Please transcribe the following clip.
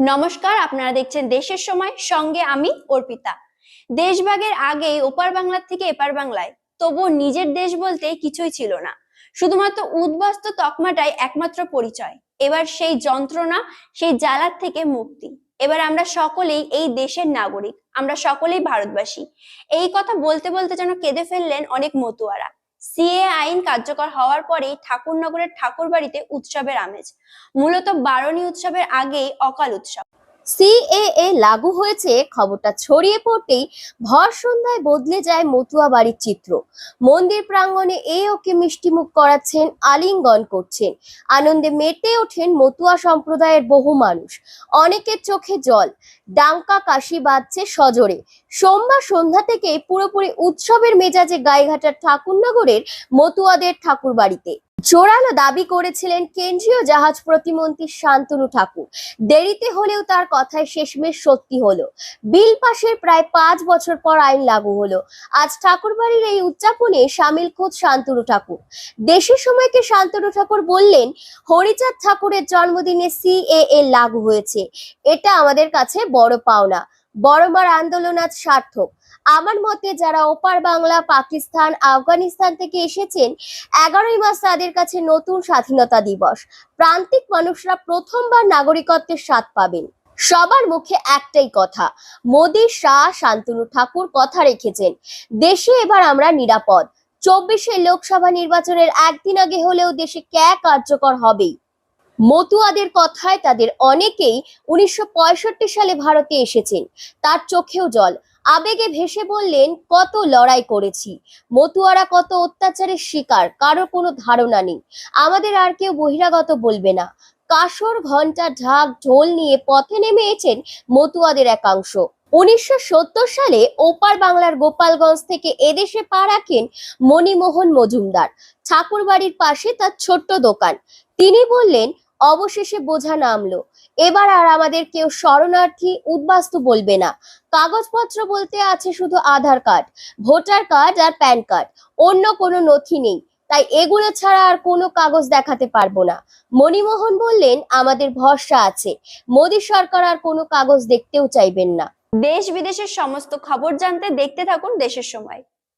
নমস্কার, আপনারা দেখছেন দেশের সময়, সঙ্গে আমি অর্পিতা। দেশভাগের আগেই ওপার বাংলার থেকে এপার বাংলায়, তবুও নিজের দেশ বলতে কিছুই ছিল না। শুধুমাত্র উদ্বাস্ত তকমাটাই একমাত্র পরিচয়। এবার সেই যন্ত্রণা, সেই জ্বালার থেকে মুক্তি। এবার আমরা সকলেই এই দেশের নাগরিক, আমরা সকলেই ভারতবাসী। এই কথা বলতে বলতে যেন কেঁদে ফেললেন অনেক মতুয়ারা। সিএ আইন কার্যকর হওয়ার পরেই ঠাকুরনগরের ঠাকুর বাড়িতে উৎসবের আমেজ। মূলত বারণী উৎসবের আগেই অকাল উৎসব। সিএএ লাগু হয়েছে, খবরটা ছড়িয়ে পড়তেই ভর সন্ধ্যায় বদলে যায় মতুয়া বাড়ির চিত্র। মন্দির প্রাঙ্গণে এ ওকে মিষ্টিমুখ করাচ্ছেন, আলিঙ্গন করছেন। আনন্দে মেতে ওঠেন মতুয়া সম্প্রদায়ের বহু মানুষ। অনেকের চোখে জল, ডাঙ্কা কাশি বাজছে সজোরে। সোমবার সন্ধ্যা থেকে পুরোপুরি উৎসবের মেজাজে গাইঘাটার ঠাকুরনগরের মতুয়াদের ঠাকুর বাড়িতে জোরালো দাবি করেছিলেন কেন্দ্রীয় জাহাজ প্রতিমন্ত্রী শান্তনু ঠাকুর। দেরিতে হলেও তার কথায় শেষমেশ সত্যি হলো। বিল পাশের প্রায় পাঁচ বছর পর আইন লাগু হলো। আজ ঠাকুরবাড়ির এই উদযাপনে সামিল খোদ শান্তনু ঠাকুর। দেশের সময়কে শান্তনু ঠাকুর বললেন, হরিচাঁদ ঠাকুরের জন্মদিনে সিএএ লাগু হয়েছে। এটা আমাদের কাছে বড় পাওনা। বড়মার আন্দোলন আজ সার্থক। আমার মতে যারা ওপার বাংলা, পাকিস্তান, আফগানিস্তান থেকে এসেছেন, এগারোই মাস তাদের কাছে নতুন স্বাধীনতা দিবস। প্রান্তিক মানুষরা প্রথমবার নাগরিকত্বের স্বাদ পাবেন। সবার মুখে একটাই কথা, মোদী, শাহ, শান্তনু ঠাকুর কথা রেখেছেন। দেশে এবার আমরা নিরাপদ। চব্বিশে লোকসভা নির্বাচনের একদিন আগে হলেও দেশে ক্যা কার্যকর হবেই? মতুয়াদের কথায় তাদের অনেকেই উনিশশো পঁয়ষট্টি সালে ভারতে এসেছেন। তার চোখেও জল। আবেগে ভেসে বললেন, কত লড়াই করেছি। মতুয়ারা কত অত্যাচারের শিকার কারও কোনো ধারণা নেই। আমাদের আর কেউ বহিরাগত বলবে না। কাসর ঘণ্টা ঢাক ঢোল নিয়ে পথে নেমেছেন মতুয়াদের একাংশ। উনিশশো সত্তর সালে ওপার বাংলার গোপালগঞ্জ থেকে এদেশে পা রাখেন মণিমোহন মজুমদার। ঠাকুরবাড়ির পাশে তার ছোট্ট দোকান। তিনি বললেন অবশেষে বোঝা নামলো। এবার আর আমাদের কেউ শরণার্থী উদ্বাস্তু বলবে না। কাগজপত্র বলতে আছে শুধু আধার কার্ড, ভোটার কার্ড আর প্যান কার্ড। অন্য কোনো নথি নেই। তাই এগুলো ছাড়া আর কোনো কাগজ দেখাতে পারব না। মণিমোহন বললেন, আমাদের ভরসা আছে। মোদী সরকার আর কোনো কাগজ দেখতেও চাইবেন না। দেশ বিদেশের সমস্ত খবর জানতে দেখতে থাকুন দেশের সময়।